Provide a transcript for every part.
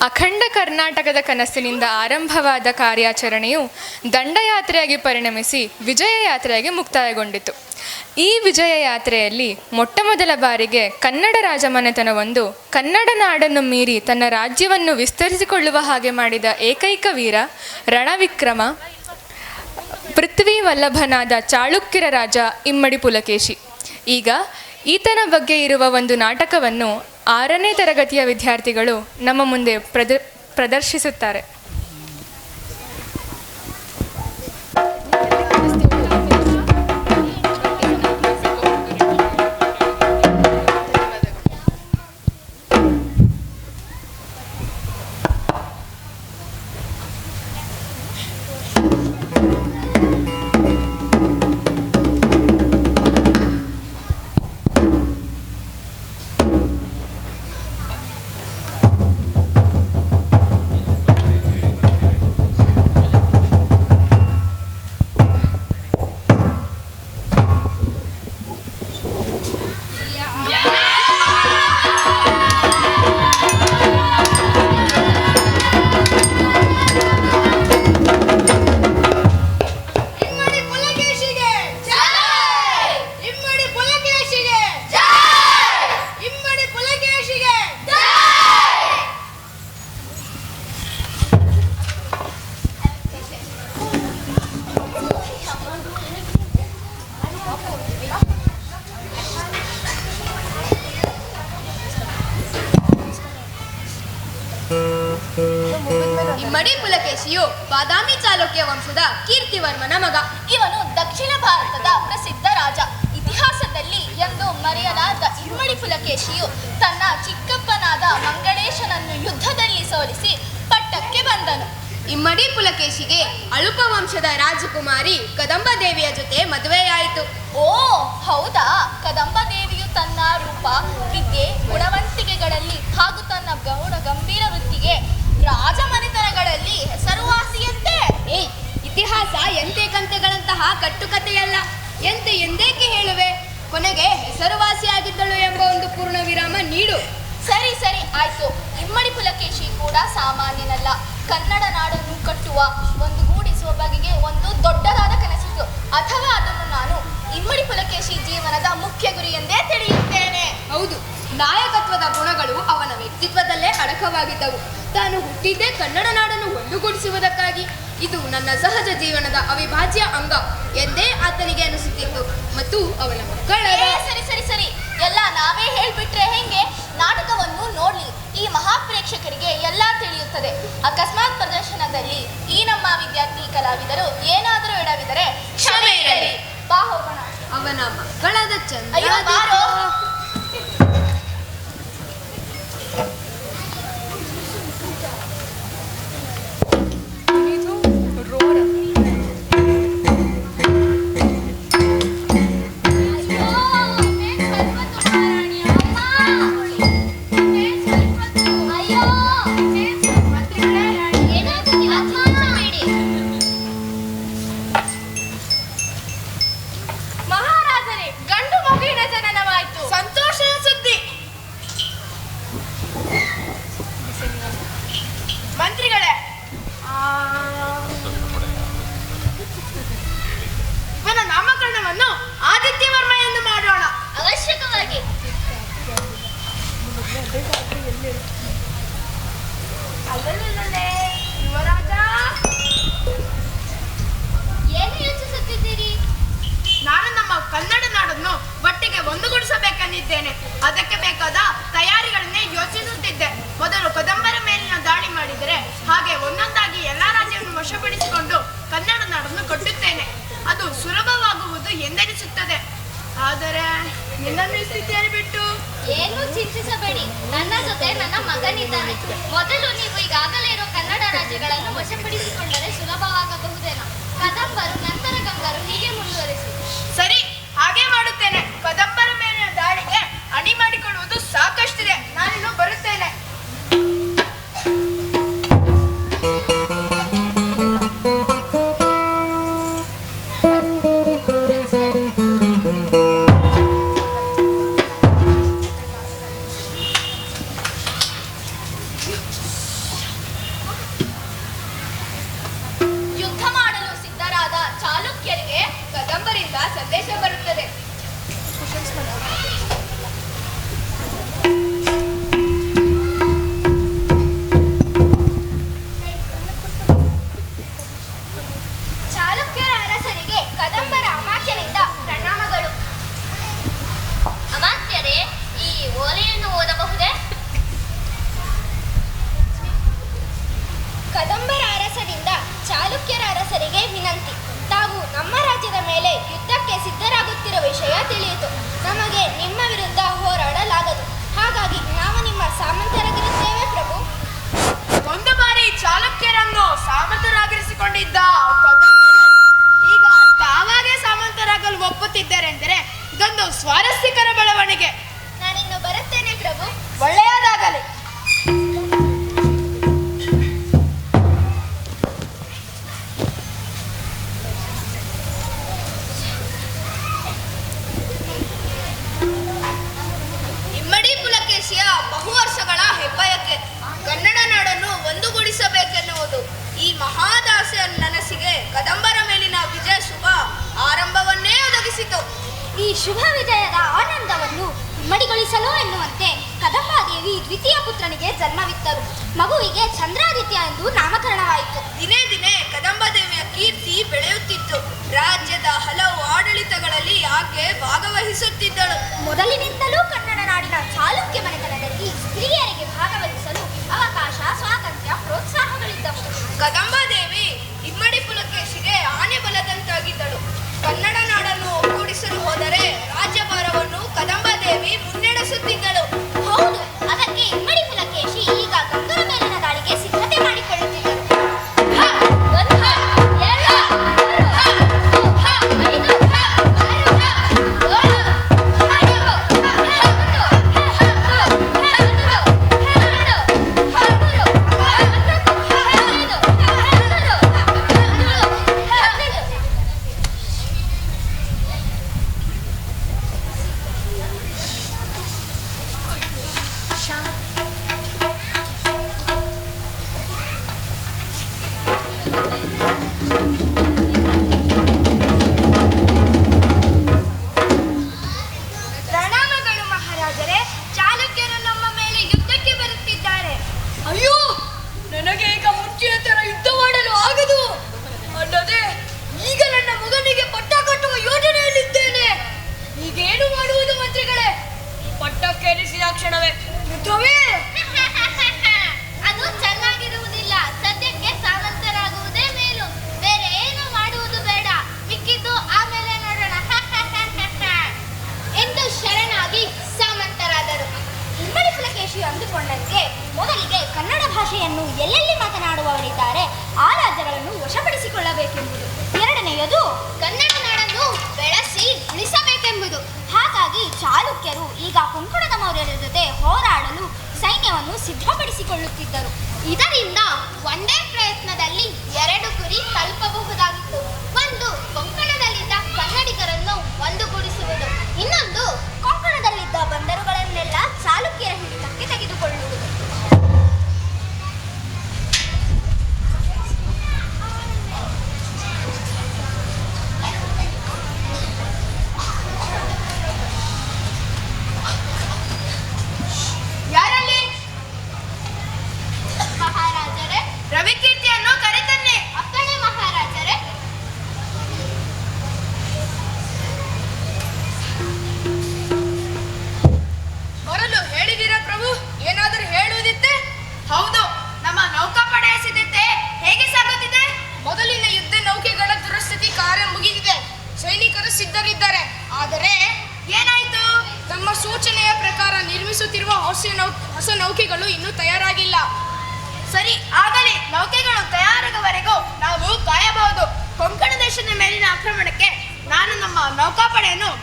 ಅಖಂಡ ಕರ್ನಾಟಕದ ಕನಸಿನಿಂದ ಆರಂಭವಾದ ಕಾರ್ಯಾಚರಣೆಯು ದಂಡಯಾತ್ರೆಯಾಗಿ ಪರಿಣಮಿಸಿ ವಿಜಯ ಯಾತ್ರೆಯಾಗಿ ಮುಕ್ತಾಯಗೊಂಡಿತು. ಈ ವಿಜಯ ಯಾತ್ರೆಯಲ್ಲಿ ಮೊಟ್ಟಮೊದಲ ಬಾರಿಗೆ ಕನ್ನಡ ರಾಜಮನೆತನವೊಂದು ಕನ್ನಡ ನಾಡನ್ನು ಮೀರಿ ತನ್ನ ರಾಜ್ಯವನ್ನು ವಿಸ್ತರಿಸಿಕೊಳ್ಳುವ ಹಾಗೆ ಮಾಡಿದ ಏಕೈಕ ವೀರ ರಣವಿಕ್ರಮ ಪೃಥ್ವಿ ವಲ್ಲಭನಾದ ಚಾಳುಕ್ಯರ ರಾಜ ಇಮ್ಮಡಿ ಪುಲಕೇಶಿ. ಈಗ ಈತನ ಬಗ್ಗೆ ಇರುವ ಒಂದು ನಾಟಕವನ್ನು ಆರನೇ ತರಗತಿಯ ವಿದ್ಯಾರ್ಥಿಗಳು ನಮ್ಮ ಮುಂದೆ ಪ್ರದ ಪ್ರದರ್ಶಿಸುತ್ತಾರೆ. ಇಮ್ಮಡಿ ಪುಲಕೇಶಿಯು ಬಾದಾಮಿ ಚಾಲುಕ್ಯ ವಂಶದ ಕೀರ್ತಿವರ್ಮನ ಮಗ. ಇವನು ದಕ್ಷಿಣ ಭಾರತದ ಪ್ರಸಿದ್ಧ ರಾಜ. ಇತಿಹಾಸದಲ್ಲಿ ಎಂದು ಮರೆಯಲಾದ ಇಮ್ಮಡಿ ಪುಲಕೇಶಿಯು ತನ್ನ ಚಿಕ್ಕಪ್ಪನಾದ ಮಂಗಳೇಶನನ್ನು ಯುದ್ಧದಲ್ಲಿ ಸೋಲಿಸಿ ಪಟ್ಟಕ್ಕೆ ಬಂದನು. ಇಮ್ಮಡಿ ಪುಲಕೇಶಿಗೆ ಅಳುಪ ವಂಶದ ರಾಜಕುಮಾರಿ ಕದಂಬ ದೇವಿಯ ಜೊತೆ ಮದುವೆಯಾಯಿತು. ಓ, ಹೌದಾ? ಕದಂಬ ದೇವಿಯು ತನ್ನ ರೂಪ, ವಿದ್ಯೆ, ಗುಣವಂತಿಕೆಗಳಲ್ಲಿ ಹಾಗೂ ತನ್ನ ಗೌಡ ಗಂಭೀರ ವೃತ್ತಿಗೆ ರಾಜಮನೆತನಗಳಲ್ಲಿ ಹೆಸರುವಾಸಿಯಂತೆ? ಇತಿಹಾಸ ಎಂತೆ ಕಂತೆಗಳಂತಹ ಕಟ್ಟುಕತೆಯಲ್ಲ ಎಂತೆ ಎಂದೇಕೆ ಹೇಳುವೆ? ಕೊನೆಗೆ ಹೆಸರುವಾಸಿಯಾಗಿದ್ದಳು ಎಂಬ ಒಂದು ಪೂರ್ಣ ವಿರಾಮ ನೀಡು. ಸರಿ ಸರಿ, ಆಯ್ತು. ಇಮ್ಮಡಿ ಪುಲಕೇಶಿ ಕೂಡ ಸಾಮಾನ್ಯನಲ್ಲ. ಕನ್ನಡ ನಾಡನ್ನು ಕಟ್ಟುವ, ಒಂದು ಗೂಡಿಸುವ ಬಗೆಗೆ ಒಂದು ದೊಡ್ಡದಾದ ಕನಸಿತ್ತು. ಅಥವಾ ಅದನ್ನು ನಾನು ಇಮ್ಮಡಿ ಪುಲಕೇಶಿ ಜೀವನದ ಮುಖ್ಯ ಗುರಿ ಎಂದೇ ತಿಳಿಯುತ್ತೇನೆ. ಹೌದು. ನಾಯಕತ್ವದ ಗುಣಗಳು ಅವನ ವ್ಯಕ್ತಿತ್ವದಲ್ಲೇ ಅಡಕವಾಗಿದ್ದವು. ತಾನು ಹುಟ್ಟಿದ್ದೇ ಕನ್ನಡ ನಾಡನ್ನು ಒಂದುಗೂಡಿಸುವುದಕ್ಕಾಗಿ. ಇದು ನನ್ನ ಸಹಜ ಜೀವನದ ಅವಿಭಾಜ್ಯ ಅಂಗ ಎಂದೇ ಆತನಿಗೆ ಅನಿಸುತ್ತಿತ್ತು. ಮತ್ತು ಅವನ ಮಕ್ಕಳ ಸರಿ ಸರಿ ಸರಿ. ಎಲ್ಲ ನಾವೇ ಹೇಳ್ಬಿಟ್ರೆ ಹೆಂಗೆ? ನಾಟಕವನ್ನು ನೋಡ್ಲಿ ಈ ಮಹಾಪ್ರೇಕ್ಷಕರಿಗೆ ಎಲ್ಲ ತಿಳಿಯುತ್ತದೆ. ಅಕಸ್ಮಾತ್ ಪ್ರದರ್ಶನದಲ್ಲಿ ಈ ನಮ್ಮ ವಿದ್ಯಾರ್ಥಿ ಕಲಾವಿದರು ಏನಾದರೂ ಎಡವಿದರೆ ಕ್ಷಮೆ ಇರಲಿ ಬಾ ಹೋಗೋಣ. ಅವನ ಮಕ್ಕಳಾದ ಅಯ್ಯೋ, ಅಲ್ಲಲ್ಲೇ ಯುವರಾಜ! ಏನು ಯೋಚಿಸುತ್ತಿದ್ದೀರಿ? ನಾನು ನಮ್ಮ ಕನ್ನಡ ನಾಡನ್ನು ಒಟ್ಟಿಗೆ ಒಂದುಗೂಡಿಸಬೇಕೆಂದಿದ್ದೇನೆ. ಅದಕ್ಕೆ ಬೇಕಾದ ತಯಾರಿಗಳನ್ನೇ ಯೋಚಿಸುತ್ತಿದ್ದೆ. ಮೊದಲು ಕದಂಬರ ಮೇಲಿನ ದಾಳಿ ಮಾಡಿದರೆ ಹಾಗೆ ಒಂದೊಂದಾಗಿ ಎಲ್ಲ ರಾಜ್ಯವನ್ನು ವಶಪಡಿಸಿಕೊಂಡು ಕನ್ನಡ ನಾಡನ್ನು ಕಟ್ಟುತ್ತೇನೆ. ಅದು ಸುಲಭವಾಗುವುದು ಎಂದೆನಿಸುತ್ತದೆ. ಆದರೆ ನಿನ್ನನ್ನು ಸ್ಥಿತಿಯಲ್ಲಿ ಬಿಟ್ಟು? ಏನು ಚಿಂತಿಸಬೇಡಿ. ನನ್ನ ಜೊತೆ ನನ್ನ ಮಗನಿದ್ದಾನೆ. ಮೊದಲು ನೀವು ಈಗಾಗಲೇ ಇರೋ ಕನ್ನಡ ರಾಜ್ಯಗಳನ್ನು ವಶಪಡಿಸಿಕೊಂಡರೆ ಸುಲಭವಾಗಬಹುದೇನೋ. ಕದಂಬರು ನಂತರ ಗಂಗರು ಹೀಗೆ ಮುಂದುವರಿಸಿ. ಸರಿ ಹಾಗೆ ಮಾಡುತ್ತೇನೆ. ಕದಂಬರ ಮೇಲಿನ ದಾಳಿಗೆ ಅಣಿ ಮಾಡಿಕೊಳ್ಳುವುದು ಸಾಕಷ್ಟಿದೆ. ನಾನಿನ್ನು ಬರುತ್ತೇನೆ. ಸಾಮಂತರಾಗಿರುತ್ತೇವೆ ಪ್ರಭು. ಒಂದು ಬಾರಿ ಚಾಲುಕ್ಯರನ್ನು ಸಾಮಂತರಾಗಿರಿಸಿಕೊಂಡಿದ್ದ ಈಗ ತಾವಾಗೆ ಸಾಮಂತರಾಗಲು ಒಪ್ಪುತ್ತಿದ್ದಾರೆಂದರೆ ಇದೊಂದು ಸ್ವಾರಸ್ಯಕರ ಬೆಳವಣಿಗೆ. ನಾನಿನ್ನು ಬರುತ್ತೇನೆ ಪ್ರಭು. ಒಳ್ಳೆಯ ವಿಜಯದ ಆನಂದವನ್ನು ಇಮ್ಮಡಿಗೊಳಿಸಲು ಎನ್ನುವಂತೆ ಕದಂಬಾದೇವಿ ದ್ವಿತೀಯ ಪುತ್ರನಿಗೆ ಜನ್ಮವಿತ್ತರು. ಮಗುವಿಗೆ ಚಂದ್ರಾದಿತ್ಯ ಎಂದು ನಾಮಕರಣವಾಯಿತು. ದಿನೇ ದಿನೇ ಕದಂಬಾದೇವಿಯ ಕೀರ್ತಿ ಬೆಳೆಯುತ್ತಿತ್ತು. ರಾಜ್ಯದ ಹಲವು ಆಡಳಿತಗಳಲ್ಲಿ ಆಕೆ ಭಾಗವಹಿಸುತ್ತಿದ್ದಳು. ಮೊದಲಿನಿಂದಲೂ ಕನ್ನಡ ನಾಡಿನ ಚಾಲುಕ್ಯ ಮನೆತನದಲ್ಲಿ ಸ್ತ್ರೀಯರಿಗೆ ಭಾಗವಹಿಸಲು ಅವಕಾಶ ಸ್ವಾತಂತ್ರ್ಯ ಪ್ರೋತ್ಸಾಹಗಳಿದ್ದವು. ಕದಂಬಾದೇವಿ ಇಮ್ಮಡಿ ಪುಲಕೇಶಿಗೆ ಆನೆ ಬಲದಂತಾಗಿದ್ದಳು. ಕನ್ನಡ ಒಗ್ಗೂಡಿಸಲು ಹೋದರೆ ರಾಜ್ಯಭಾರವನ್ನು ಕದಂಬದೇವಿ ಮುನ್ನಡೆಸುತ್ತಿದ್ದಳು. ಹೌದು ಅದಕ್ಕೆ ಇಮ್ಮಡಿ ಪುಲಕೇಶಿ ಈಗ ಗಂಗರ ಮೇಲಿನ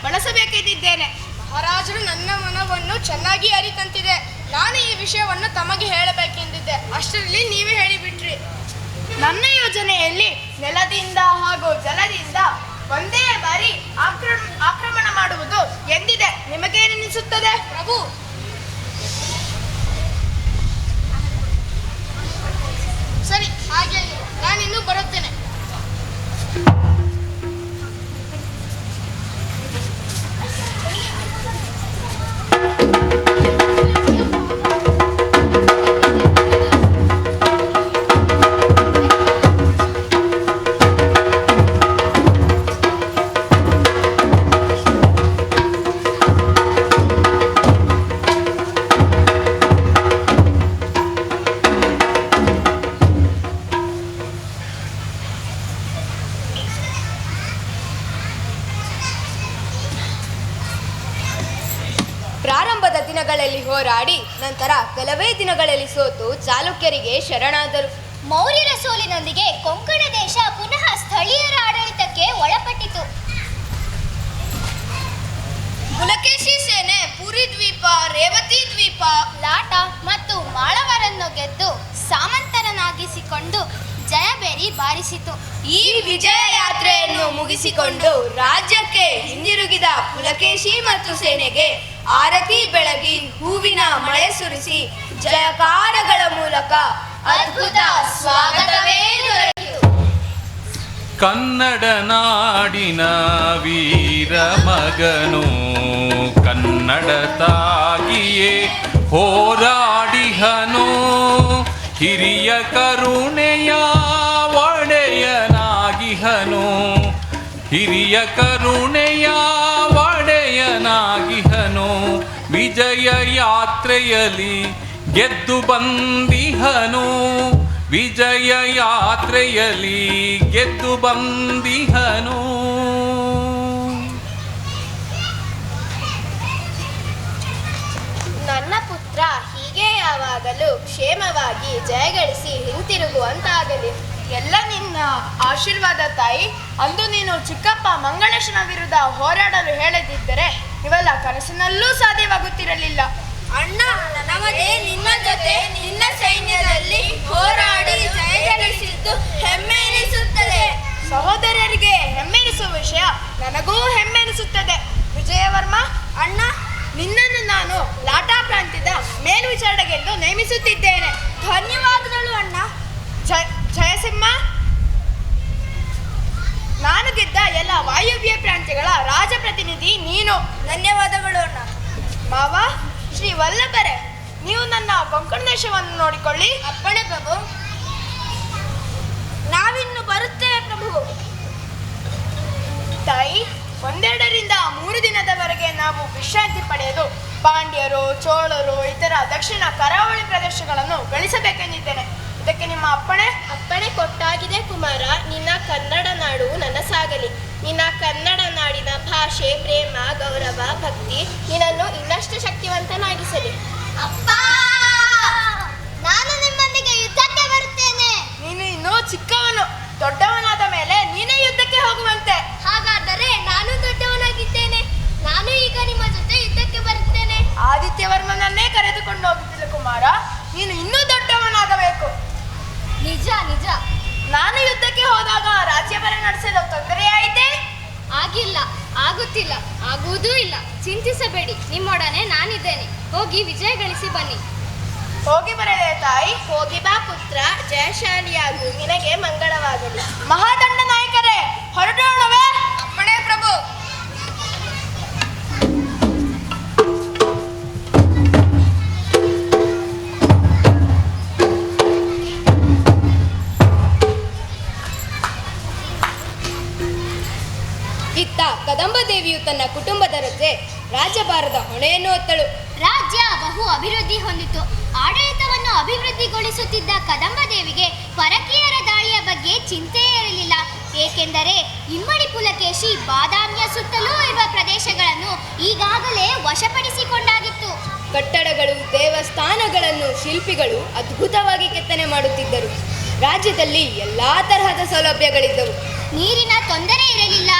ಬಳಸಬೇಕೆಂದಿದ್ದೇನೆ ಮಹಾರಾಜರು ನನ್ನ ಮನವನ್ನು ಚೆನ್ನಾಗಿ ಅರಿತಂತಿದೆ. ನಾನು ಈ ವಿಷಯವನ್ನು ತಮಗೆ ಹೇಳಬೇಕೆಂದಿದ್ದೆ. ಅಷ್ಟರಲ್ಲಿ ನೀವೇ ಹೇಳಿಬಿಟ್ರಿ. ನನ್ನ ಯೋಜನೆಯಲ್ಲಿ ನೆಲದಿಂದ ಹಾಗೂ ಜಲದಿಂದ ಒಂದೇ ಬಾರಿ ಆಕ್ರಮ ಆಕ್ರಮಣ ಮಾಡುವುದು ಎಂದಿದೆ. ನಿಮಗೇನೆನಿಸುತ್ತದೆ? ಪ್ರಭು! ಸರಿ ಹಾಗೆ ನಾನಿನ್ನೂ ಬರುತ್ತೇನೆ. ದಿನಗಳಲ್ಲಿ ಸೋತು ಚಾಲುಕ್ಯರಿಗೆ ಶರಣಾದರು. ಮೌರ್ಯರ ಸೋಲಿನೊಂದಿಗೆ ಕೊಂಕಣ ದೇಶ ಪುನಃ ಸ್ಥಳೀಯರ ಆಡಳಿತಕ್ಕೆ ಒಳಪಟ್ಟಿತು. ಪುಲಕೇಶಿ ಸೇನೆ ಪುರಿ ದ್ವೀಪ ರೇವತಿ ದ್ವೀಪ ಲಾಟ ಮತ್ತು ಮಾಳವರನ್ನು ಗೆದ್ದು ಸಾಮಂತರನಾಗಿಸಿಕೊಂಡು ಜಯಬೇರಿ ಬಾರಿಸಿತು. ಈ ವಿಜಯ ಯಾತ್ರೆಯನ್ನು ಮುಗಿಸಿಕೊಂಡು ರಾಜ್ಯಕ್ಕೆ ಹಿಂದಿರುಗಿದ ಪುಲಕೇಶಿ ಮತ್ತು ಸೇನೆಗೆ ಆರತಿ ಬೆಳಗಿ ಹೂವಿನ ಮಳೆ ಸುರಿಸಿ ಜಯಕಾರಗಳ ಮೂಲಕ ಅದ್ಭುತ ಸ್ವಾಗತವೇ ಕನ್ನಡ ನಾಡಿನ ವೀರ ಮಗನು, ಕನ್ನಡ ತಾಗಿಯೇ ಹೋರಾಡಿಹನು. ಹಿರಿಯ ಕರುಣೆಯ ಒಡೆಯನಾಗಿಹನು. ಹಿರಿಯ ಕರುಣೆಯ ವಿಜಯ ಯಾತ್ರೆಯಲ್ಲಿ ಗೆದ್ದು ಬಂದಿಹನು. ವಿಜಯ ಯಾತ್ರೆಯಲ್ಲಿ ಗೆದ್ದು ಬಂದಿಹನು. ನನ್ನ ಪುತ್ರ ಹೀಗೆ ಯಾವಾಗಲೂ ಕ್ಷೇಮವಾಗಿ ಜಯಗಳಿಸಿ ಹಿಂತಿರುಗುವಂತಾಗಲಿ. ಎಲ್ಲ ನಿನ್ನ ಆಶೀರ್ವಾದ ತಾಯಿ, ಅಂದು ನೀನು ಚಿಕ್ಕಪ್ಪ ಮಂಗಳೇಶನ ವಿರುದ್ಧ ಹೋರಾಡಲು ಹೇಳದಿದ್ದರೆ ಇವೆಲ್ಲ ಕನಸಿನಲ್ಲೂ ಸಾಧ್ಯವಾಗುತ್ತಿರಲಿಲ್ಲ. ಅಣ್ಣ ನಮಗೆ ನಿನ್ನ ಜೊತೆ ನಿನ್ನ ಸೈನ್ಯದಲ್ಲಿ ಹೋರಾಡಿ ಜಯಗಳಿಸಿದ್ದು ಹೆಮ್ಮೆ ಎನಿಸುತ್ತದೆ. ಸಹೋದರರಿಗೆ ಹೆಮ್ಮೆನಿಸುವ ವಿಷಯ ನನಗೂ ಹೆಮ್ಮೆನಿಸುತ್ತದೆ ವಿಜಯವರ್ಮ ಅಣ್ಣ ನಿನ್ನನ್ನು ನಾನು ಲಾಟಾ ಪ್ರಾಂತ್ಯದ ಮೇಲ್ವಿಚಾರಣೆಗೆಂದು ನೇಮಿಸುತ್ತಿದ್ದೇನೆ. ಧನ್ಯವಾದಗಳು ಅಣ್ಣ. ಜಯ ಜಯಸಿಂಹ ನಾನು ಗೆದ್ದ ಎಲ್ಲ ವಾಯುವ್ಯ ಪ್ರಾಂತ್ಯಗಳ ರಾಜಪ್ರತಿನಿಧಿ ನೀನು. ಧನ್ಯವಾದಗಳು ಅಣ್ಣ. ಮಾವ ಶ್ರೀ ವಲ್ಲಭರೆ ನೀವು ನನ್ನ ಕೊಂಕಣ ದೇಶವನ್ನು ನೋಡಿಕೊಳ್ಳಿ. ಅಪ್ಪಣೆ ಪ್ರಭು. ನಾವಿನ್ನು ಬರುತ್ತೇವೆ ಪ್ರಭು. ತಾಯಿ ಒಂದೆರಡರಿಂದ ಮೂರು ದಿನದವರೆಗೆ ನಾವು ವಿಶ್ರಾಂತಿ ಪಡೆಯಲು ಪಾಂಡ್ಯರು ಚೋಳರು ಇತರ ದಕ್ಷಿಣ ಕರಾವಳಿ ಪ್ರದೇಶಗಳನ್ನು ಗಳಿಸಬೇಕೆಂದಿದ್ದೇನೆ. ಇದಕ್ಕೆ ನಿಮ್ಮ ಅಪ್ಪಣೆ? ಅಪ್ಪಣೆ ಕೊಟ್ಟಾಗಿದೆ ಕುಮಾರ. ನಿನ್ನ ಕನ್ನಡ ನಾಡು ನನಸಾಗಲಿ. ನಿನ್ನ ಕನ್ನಡ ನಾಡಿನ ಭಾಷೆ ಪ್ರೇಮ ಗೌರವ ಭಕ್ತಿ ನಿನ್ನನ್ನು ಇನ್ನಷ್ಟು ಶಕ್ತಿವಂತನಾಗಿಸಲಿ. ಅಪ್ಪ! ನಾನು ನಿಮ್ಮೊಂದಿಗೆ ಯುದ್ಧಕ್ಕೆ ಬರುತ್ತೇನೆ. ನೀನು ಇನ್ನು ಚಿಕ್ಕವನು ದೊಡ್ಡವನಾದ ಮೇಲೆ ನೀನೇ ಯುದ್ಧಕ್ಕೆ ಹೋಗುವಂತೆ. ಹಾಗಾದರೆ ನಾನು ದೊಡ್ಡವನಾಗಿದ್ದೇನೆ. ನಾನು ಈಗ ನಿಮ್ಮ ಜೊತೆ ಯುದ್ಧಕ್ಕೆ ಬರುತ್ತೇನೆ. ಆದಿತ್ಯವರ್ಮನನ್ನೇ ಕರೆದುಕೊಂಡು ಹೋಗುತ್ತಿಲ್ಲ ಕುಮಾರ. ನೀನು ಇನ್ನೂ ದೊಡ್ಡವನಾಗಬೇಕು. ನಿಜ ನಿಜ. ನಾನು ಯುದ್ಧಕ್ಕೆ ಹೋದಾಗ ರಾಜ್ಯಭಾರ ನಡೆಸಲು ತೊಂದರೆಯಾಯಿತೆ? ಆಗಿಲ್ಲ, ಆಗುತ್ತಿಲ್ಲ, ಆಗುವುದೂ ಇಲ್ಲ. ಚಿಂತಿಸಬೇಡಿ, ನಿಮ್ಮೊಡನೆ ನಾನಿದ್ದೇನೆ. ಹೋಗಿ ವಿಜಯ ಗಳಿಸಿ ಬನ್ನಿ. ಹೋಗಿ ಬರಲೇ ತಾಯಿ. ಹೋಗಿ ಬಾ ಪುತ್ರ. ಜಯಶಾಲಿಯಾಗು. ನಿನಗೆ ಮಂಗಳವಾಗಲಿ. ಮಹಾದಂಡ ನಾಯಕರೇ ಹೊರಡೋಣವೇ ದೇವಿಯು ತನ್ನ ಕುಟುಂಬದ ಜೊತೆ ರಾಜಭಾರದ ಹೊಣೆಯನ್ನು ಹೊತ್ತಳು. ರಾಜ್ಯ ಬಹು ಅಭಿವೃದ್ಧಿ ಹೊಂದಿತು. ಆಡಳಿತವನ್ನು ಅಭಿವೃದ್ಧಿಗೊಳಿಸುತ್ತಿದ್ದ ಕದಂಬದೇವಿಗೆ ಪರಕೀಯರ ದಾಳಿಯ ಬಗ್ಗೆ ಚಿಂತೆಯೇ ಇರಲಿಲ್ಲ ಏಕೆಂದರೆ ಇಮ್ಮಡಿ ಪುಲಕೇಶಿ ಬಾದಾಮಿಯ ಸುತ್ತಲೂ ಇರುವ ಪ್ರದೇಶಗಳನ್ನು ಈಗಾಗಲೇ ವಶಪಡಿಸಿಕೊಂಡಾಗಿತ್ತು. ಕಟ್ಟಡಗಳು ದೇವಸ್ಥಾನಗಳನ್ನು ಶಿಲ್ಪಿಗಳು ಅದ್ಭುತವಾಗಿ ಕೆತ್ತನೆ ಮಾಡುತ್ತಿದ್ದರು. ರಾಜ್ಯದಲ್ಲಿ ಎಲ್ಲಾ ತರಹದ ಸೌಲಭ್ಯಗಳಿದ್ದವು. ನೀರಿನ ತೊಂದರೆ ಇರಲಿಲ್ಲ.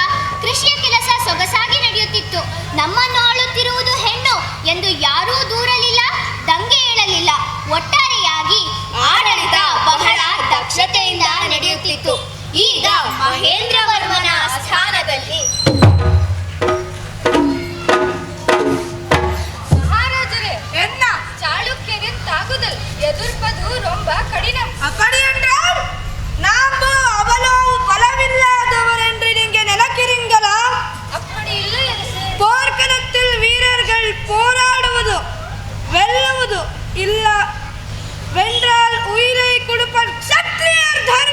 ಕೃಷಿಯ ಕೆಲಸ ಸೊಗಸಾಗಿ ನಡೆಯುತ್ತಿತ್ತು. ನಮ್ಮನ್ನು ಆಳುತ್ತಿರುವುದು ಹೆಣ್ಣು ಎಂದು ಯಾರೂ ದೂರಲಿಲ್ಲ, ದಂಗೆ ಏಳಲಿಲ್ಲ. ಒಟ್ಟಾರೆಯಾಗಿ ಆಡಳಿತ ಬಹಳ ದಕ್ಷತೆಯಿಂದ ನಡೆಯುತ್ತಿತ್ತು. ಈಗ ಮಹೇಂದ್ರವರ್ಮನ ಸ್ಥಾನದಲ್ಲಿ ধরে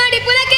ಮಾಡಿ ಪುಲಕ್ಕೆ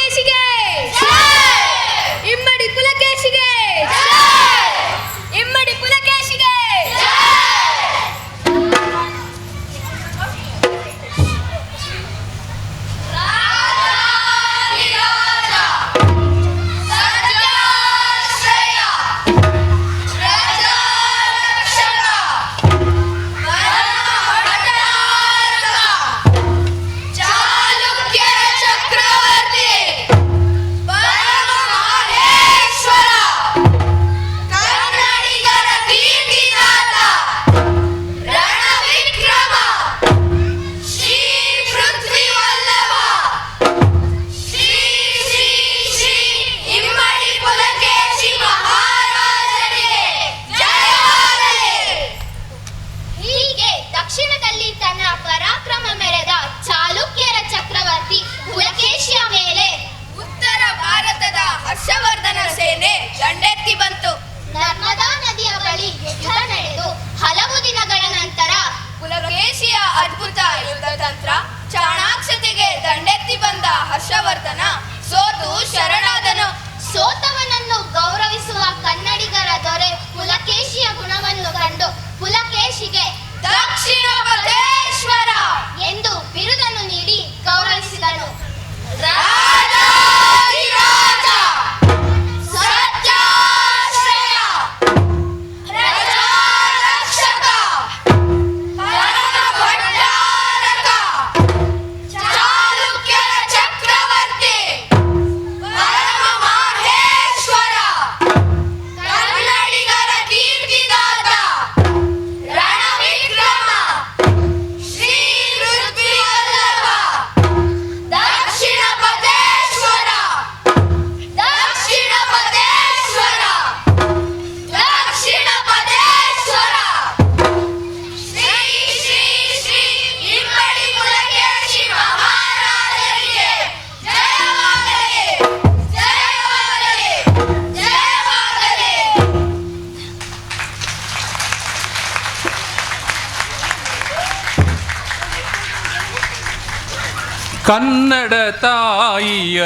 ಕನ್ನಡ ತಾಯಿಯ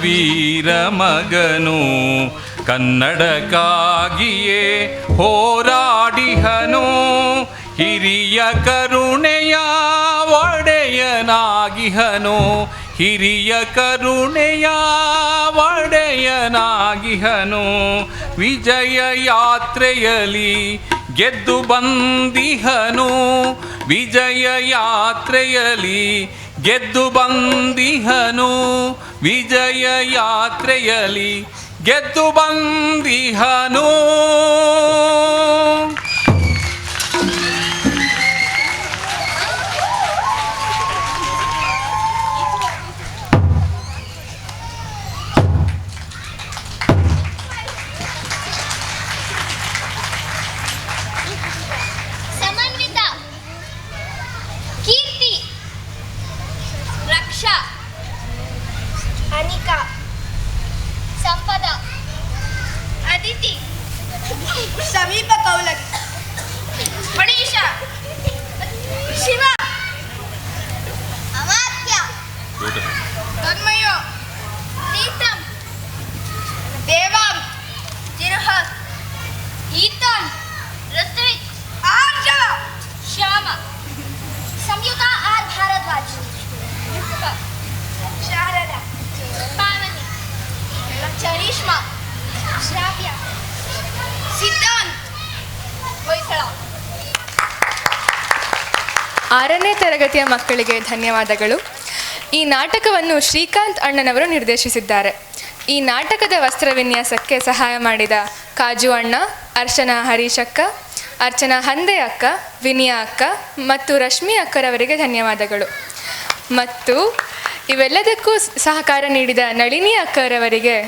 ವೀರ ಮಗನು, ಕನ್ನಡಕ್ಕಾಗಿಯೇ ಹೋರಾಡಿಹನು. ಹಿರಿಯ ಕರುಣೆಯ ಒಡೆಯನಾಗಿಹನು, ಹಿರಿಯ ಕರುಣೆಯ ಒಡೆಯನಾಗಿಹನು. ವಿಜಯ ಯಾತ್ರೆಯಲ್ಲಿ ಗೆದ್ದು ಬಂದಿಹನು, ವಿಜಯ ಯಾತ್ರೆಯಲ್ಲಿ ಗೆದ್ದು ಬಂದಿಹನು ವಿಜಯ ಯಾತ್ರೆಯಲಿ ಗೆದ್ದು ಬಂದಿಹನು. ಆರನೇ ತರಗತಿಯ ಮಕ್ಕಳಿಗೆ ಧನ್ಯವಾದಗಳು. ಈ ನಾಟಕವನ್ನು ಶ್ರೀಕಾಂತ್ ಅಣ್ಣನವರು ನಿರ್ದೇಶಿಸಿದ್ದಾರೆ. ಈ ನಾಟಕದ ವಸ್ತ್ರ ವಿನ್ಯಾಸಕ್ಕೆ ಸಹಾಯ ಮಾಡಿದ ಕಾಜು ಅಣ್ಣ, ಅರ್ಚನಾ ಹರೀಶಕ್ಕ ಅರ್ಚನಾ ಹಂದೆ ಅಕ್ಕ, ವಿನಿಯಾ ಅಕ್ಕ ಮತ್ತು ರಶ್ಮಿ ಅಕ್ಕರವರಿಗೆ ಧನ್ಯವಾದಗಳು. ಮತ್ತು ಇವೆಲ್ಲದಕ್ಕೂ ಸಹಕಾರ ನೀಡಿದ ನಳಿನಿ ಅಕ್ಕರವರಿಗೆ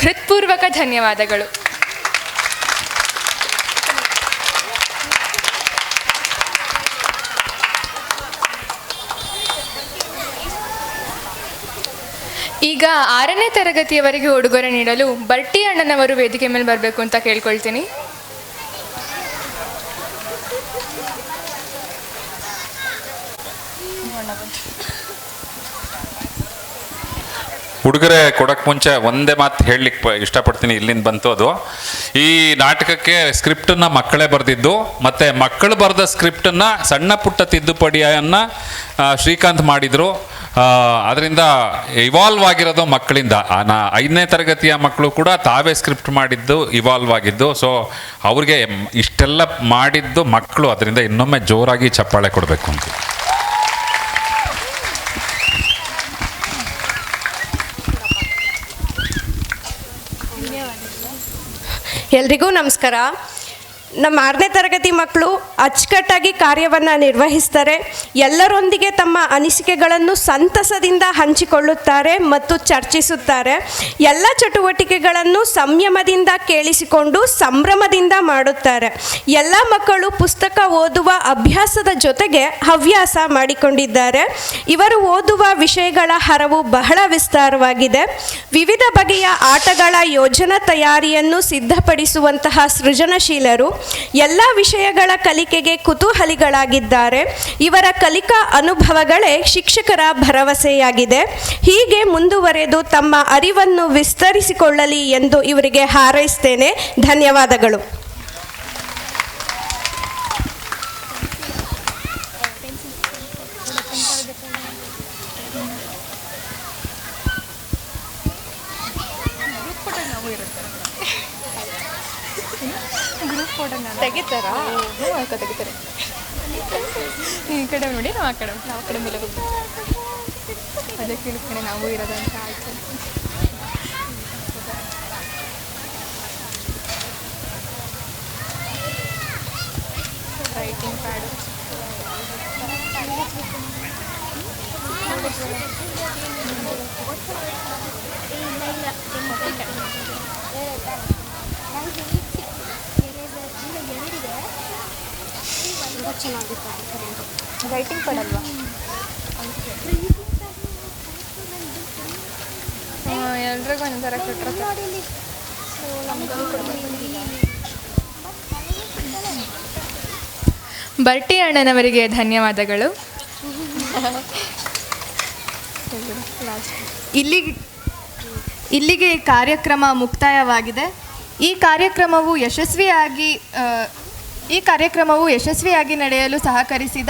ಹೃತ್ಪೂರ್ವಕ ಧನ್ಯವಾದಗಳು. ಈಗ ಆರನೇ ತರಗತಿಯವರೆಗೆ ಉಡುಗೊರೆ ನೀಡಲು ಬರ್ಟಿ ಅಣ್ಣನವರು ವೇದಿಕೆ ಮೇಲೆ ಬರಬೇಕು ಅಂತ ಕೇಳ್ಕೊಳ್ತೀನಿ. ಉಡುಗೊರೆ ಕೊಡೋಕ್ಕೆ ಮುಂಚೆ ಒಂದೇ ಮಾತು ಹೇಳಲಿಕ್ಕೆ ಇಷ್ಟಪಡ್ತೀನಿ, ಇಲ್ಲಿಂದ ಬಂತು ಅದು. ಈ ನಾಟಕಕ್ಕೆ ಸ್ಕ್ರಿಪ್ಟನ್ನು ಮಕ್ಕಳೇ ಬರೆದಿದ್ದು, ಮತ್ತು ಮಕ್ಕಳು ಬರೆದ ಸ್ಕ್ರಿಪ್ಟನ್ನು ಸಣ್ಣ ಪುಟ್ಟ ತಿದ್ದುಪಡಿಯನ್ನು ಶ್ರೀಕಾಂತ್ ಮಾಡಿದರು. ಅದರಿಂದ ಇವಾಲ್ವ್ ಆಗಿರೋದು ಮಕ್ಕಳಿಂದ. ನಾ ಐದನೇ ತರಗತಿಯ ಮಕ್ಕಳು ಕೂಡ ತಾವೇ ಸ್ಕ್ರಿಪ್ಟ್ ಮಾಡಿದ್ದು ಇವಾಲ್ವ್ ಆಗಿದ್ದು ಸೊ ಅವ್ರಿಗೆ ಇಷ್ಟೆಲ್ಲ ಮಾಡಿದ್ದು ಮಕ್ಕಳು ಅದರಿಂದ ಇನ್ನೊಮ್ಮೆ ಜೋರಾಗಿ ಚಪ್ಪಾಳೆ ಕೊಡಬೇಕು ಅಂತ. ಎಲ್ರಿಗೂ ನಮಸ್ಕಾರ. ನಮ್ಮ ಆರನೇ ತರಗತಿ ಮಕ್ಕಳು ಅಚ್ಚುಕಟ್ಟಾಗಿ ಕಾರ್ಯವನ್ನು ನಿರ್ವಹಿಸ್ತಾರೆ. ಎಲ್ಲರೊಂದಿಗೆ ತಮ್ಮ ಅನಿಸಿಕೆಗಳನ್ನು ಸಂತಸದಿಂದ ಹಂಚಿಕೊಳ್ಳುತ್ತಾರೆ ಮತ್ತು ಚರ್ಚಿಸುತ್ತಾರೆ. ಎಲ್ಲ ಚಟುವಟಿಕೆಗಳನ್ನು ಸಂಯಮದಿಂದ ಕೇಳಿಸಿಕೊಂಡು ಸಂಭ್ರಮದಿಂದ ಮಾಡುತ್ತಾರೆ. ಎಲ್ಲ ಮಕ್ಕಳು ಪುಸ್ತಕ ಓದುವ ಅಭ್ಯಾಸದ ಜೊತೆಗೆ ಹವ್ಯಾಸ ಮಾಡಿಕೊಂಡಿದ್ದಾರೆ. ಇವರು ಓದುವ ವಿಷಯಗಳ ಹರವು ಬಹಳ ವಿಸ್ತಾರವಾಗಿದೆ. ವಿವಿಧ ಬಗೆಯ ಆಟಗಳ ಯೋಜನಾ ತಯಾರಿಯನ್ನು ಸಿದ್ಧಪಡಿಸುವಂತಹ ಸೃಜನಶೀಲರು ಎಲ್ಲ ವಿಷಯಗಳ ಕಲಿಕೆಗೆ ಕುತೂಹಲಿಗಳಾಗಿದ್ದಾರೆ. ಇವರ ಕಲಿಕಾ ಅನುಭವಗಳೇ ಶಿಕ್ಷಕರ ಭರವಸೆಯಾಗಿದೆ. ಹೀಗೆ ಮುಂದುವರೆದು ತಮ್ಮ ಅರಿವನ್ನು ವಿಸ್ತರಿಸಿಕೊಳ್ಳಲಿ ಎಂದು ಇವರಿಗೆ ಹಾರೈಸ್ತೇನೆ. ಧನ್ಯವಾದಗಳು. ತೆಗಿತಾರಾ? ತೆಗಿತಾರೆ. ಈ ಕಡೆ ನೋಡಿ ನಾವು ಆ ಕಡೆ ನಾವು ಆ ಕಡೆ ಮೇಲೆ ಹೋಗ್ತೀವಿ ಅದಕ್ಕೆ ಈ ಕಡೆ ನಾವು ಇರೋದಂತ ಆಯ್ತು ರೈಟಿಂಗ್ ಪ್ಯಾಡು ರೈಟಿಂಗ್ ಪಡಲ್ವಾ ಎಲ್ರಿಗೂ ಒಂಥರ ಕೊಟ್ಟರೆ ಬರ್ಟಿ ಅಣ್ಣನವರಿಗೆ ಧನ್ಯವಾದಗಳು. ಇಲ್ಲಿಗೆ ಇಲ್ಲಿಗೆ ಕಾರ್ಯಕ್ರಮ ಮುಕ್ತಾಯವಾಗಿದೆ. ಈ ಕಾರ್ಯಕ್ರಮವು ಯಶಸ್ವಿಯಾಗಿ ಈ ಕಾರ್ಯಕ್ರಮವು ಯಶಸ್ವಿಯಾಗಿ ನಡೆಯಲು ಸಹಕರಿಸಿದ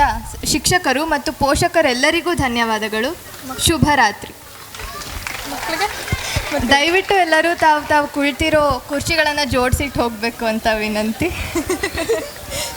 ಶಿಕ್ಷಕರು ಮತ್ತು ಪೋಷಕರೆಲ್ಲರಿಗೂ ಧನ್ಯವಾದಗಳು. ಶುಭರಾತ್ರಿ ದಯವಿಟ್ಟು ಎಲ್ಲರೂ ತಾವು ತಾವು ಕುಳಿತಿರೋ ಕುರ್ಚಿಗಳನ್ನು ಜೋಡಿಸಿಟ್ಟು ಹೋಗಬೇಕು ಅಂತ ವಿನಂತಿ.